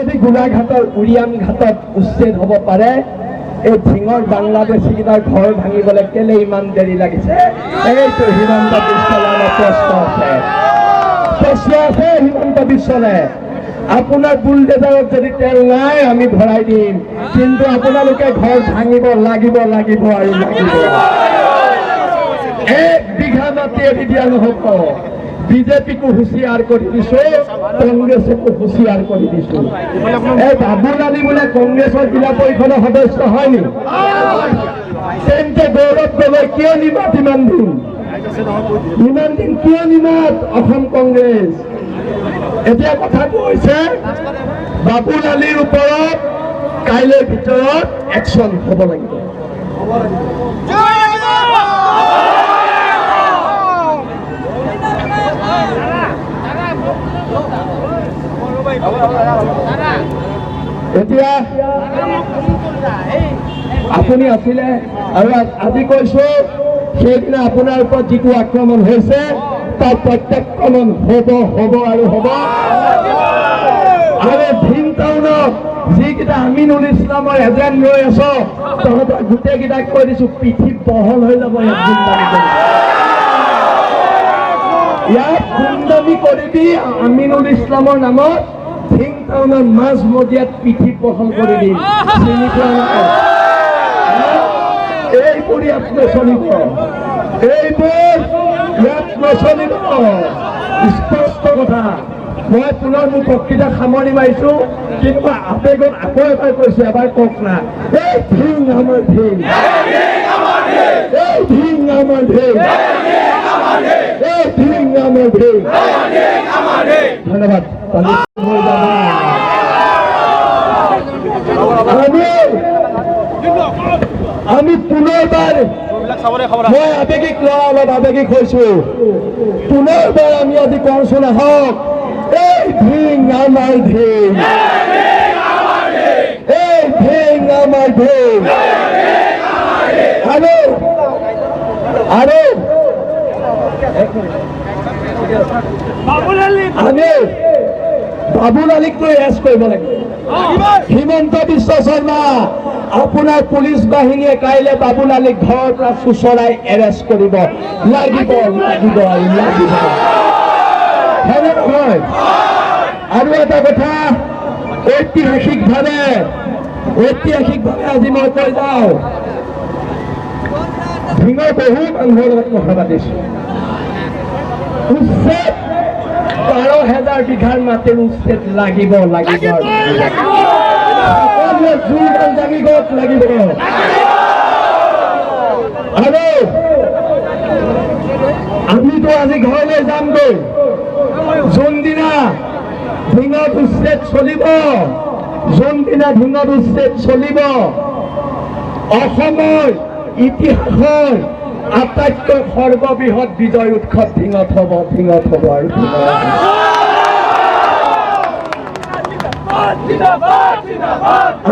যদি গোলাঘাটৰ উৰিয়াম ঘাটত উচ্ছেদ হ'ব পাৰে, এই ঢিঙৰ বাংলাদেশীকেইটাৰ ঘৰ ভাঙিবলৈ কেলে ইমান দেৰি লাগিছে? এইটো হিমন্ত বিশ্বলৈ প্ৰশ্ন আছে। প্ৰশ্ন আছে হিমন্ত বিশ্বলৈ আপোনাৰ বুলডেজাৰত যদি তেল নাই, আমি ভৰাই দিম। কিন্তু আপোনালোকে ঘৰ ভাঙিব লাগিব লাগিব আৰু লাগিব। এক বিঘা মাটি এৰি দিয়া নহ'ব। বিজেপিকো হুঁচিয়াৰ কৰি দিছো কংগ্ৰেছকো হুঁচিয়াৰ কৰি দিছো। এই বাবুল আলী বোলে কংগ্ৰেছৰ জিলা পৰিষদৰ সদস্য হয় নি গগৈ কিয় নিমাত ইমান দিন? ইমান দিন কিয় নিমাত অসম কংগ্ৰেছ? এতিয়া কথাটো হৈছে, বাবুল আলীৰ ওপৰত কাইলৈৰ ভিতৰত একশ্যন হ'ব লাগিব। আপুনি আছিলে আৰু আজি কৈছো, সেইদিনা আপোনাৰ ওপৰত যিটো আক্ৰমণ হৈছে, তাৰ প্ৰত্যাক্ৰমণ হ'ব হ'ব আৰু হ'ব আৰু ভিন টাউনত যিকেইটা আমিনুল ইছলামৰ এজেণ্ট ৰৈ আছ, তহঁতৰ গোটেইকেইটাক কৈ দিছো, পিঠি বহল হৈ যাব কৰি। ইয়াত গুণ্ডামি কৰিবি আমিনুল ইছলামৰ নামত টাউনৰ মাছ মজিয়াত পিঠি বহল কৰি দিম চিনি এইবোৰ ইয়াত নচলিব এইবোৰ ইয়াত নচলিব স্পষ্ট কথা। মই পুনৰ মোৰ বক্তৃতা সামৰণি মাৰিছো কিন্তু আবেগত আকৌ এবাৰ কৈছো এবাৰ কওক না। এই ধিং আমাৰ ধিং এই ধিং আমাৰ ধিং এই ধিং আমাৰ ধিং ধন্যবাদ আমি আমি পুনৰবাৰ মই আবেগিক ল'ৰা অলপ আবেগিক হৈছো। পুনৰবাৰ আমি আজি কওঁচোন আহক এই ধিং আমাৰ ধিং এই ধিং আমাৰ ধিং আৰু আৰু আমি বাবুল আলীকটো এৰেষ্ট কৰিব লাগিব। হিমন্ত বিশ্ব শৰ্মা। আপোনাৰ পুলিচ বাহিনীয়ে কাইলৈ বাবুল আলীক ঘৰৰ পৰা চুচৰাই এৰেষ্ট কৰিব। লাগিব লাগিব লাগিব। হয়নে নহয় আৰু এটা কথা, ঐতিহাসিকভাৱে ঐতিহাসিকভাৱে আজি মই কৈ যাওঁ ঢিঙৰ বহু মানুহৰ উচ্ছেদ বাৰ হেজাৰ বিঘাৰ মাটিৰ উচ্ছেদ লাগিব লাগিব। আৰু আমিতো আজি ঘৰলৈ যামগৈ। যোনদিনা ঢিঙত উচ্ছেদ চলিব। যোনদিনা ঢিঙত উচ্ছেদ চলিব। অসমৰ ইতিহাসৰ আটাইতকৈ সৰ্ববৃহৎ বিজয় উৎসৱ ঢিঙত হ'ব ঢিঙত হ'ব আৰু ঢিঙত হ'ব।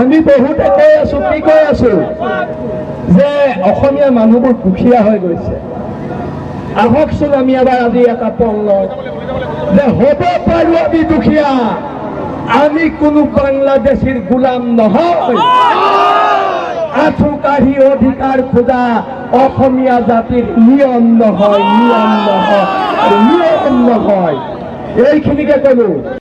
আমি বহুতে কৈ আছো, কি কৈ আছো? যে অসমীয়া মানুহবোৰ দুখীয়া হৈ গৈছে। আহকচোন আমি এবাৰ আজি এটা পল লওঁ। যে হ'ব পাৰো আমি দুখীয়া। আমি কোনো বাংলাদেশীৰ গোলাম নহয়। আঁঠু কাঢ়ি অধিকাৰ খোজা অসমীয়া জাতিৰ নিয়ম নহয় নিয়ম নহয় নিয়ম নহয়। এইখিনিকে কলো।